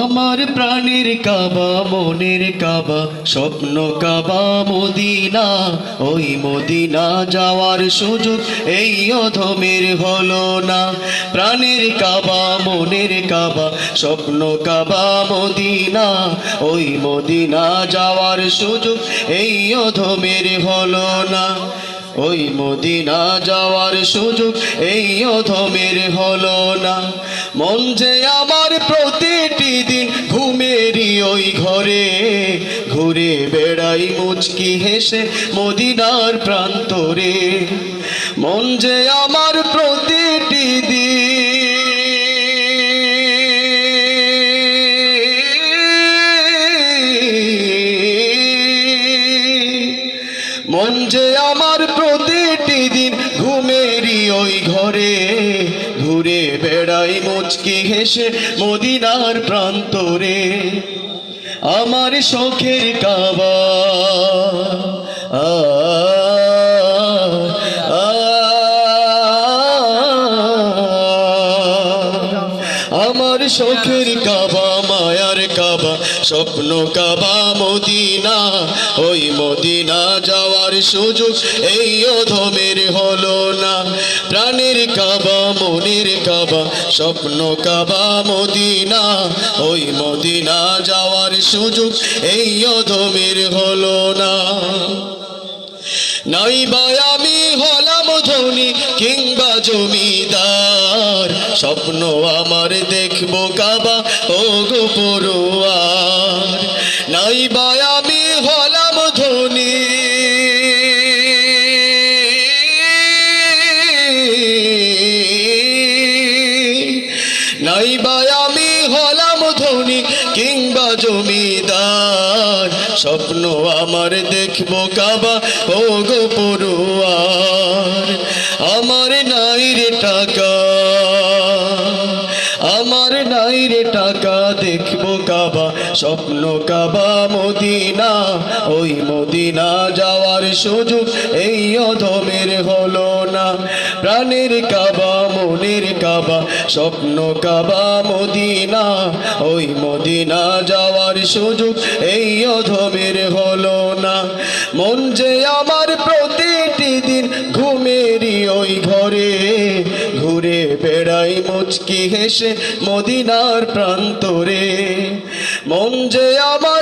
আমার প্রাণের কাবা, মনের কাবা, স্বপ্ন কাবা, মদিনা, ওই মদিনা যাওয়ার সুযোগ এই অধমের হলো না। প্রাণের কাবা, মনের কাবা, স্বপ্ন কাবা, মদিনা, ওই মদিনা যাওয়ার সুযোগ এই অধমের হলো না। ওই মদিনা যাওয়ার সুযোগ এই অধমের হলো না। মন যে আমার প্রতিটি দিন ঘুমেরই ওই ঘরে। ঘুরে বেড়াই মুচকি হেসে মদিনার প্রান্তরে। মন যে আমার প্রতিটি মন যে আমার প্রতিটি দিন ঘুমেরই ওই ঘরে ঘুরে বেড়াই মুচকি হেসে মদিনার প্রান্তরে। আমার শখের কাবা আ, শখের কাবা, মায়ার কাবা, স্বপ্ন কাবা, মদিনা। ওই মদিনা যাওয়ার সুযোগ এই অধমের হলো না। প্রাণের কাবা, মনের কাবা, স্বপ্ন কাবা, মদিনা। ওই মদিনা যাওয়ার সুযোগ এই অধমের হলো না। নাই বা আমি হলাম ধনী কিংবা জমিদার। স্বপ্ন আমার দেখব কাবা ও গো পড়ুয়ার নাই বা আমি হলাম ধনী। নাই বা আমি হলাম ধনী কিংবা জমিদার স্বপ্ন আমার দেখব কাবা ও গো পড়ুয়ার আমার নাই রে টাকা, আমার নাই রে টাকা, দেখব কাবা, স্বপ্ন কাবা মদিনা। ওই মদিনা যাওয়ার সুযোগ এই অধমের হলো না। প্রাণের কাবা, মনের কাবা, স্বপ্ন কাবা, মদিনা। ওই মদিনা যাওয়ার সুযোগ এই অধমের হলো না। মন যে আমার প্রতিটি দিন ঘুমেরই ওই ঘরে। ঘুরে বেড়াই মুচকি হেসে মদিনার প্রান্তরে। মন যে আমার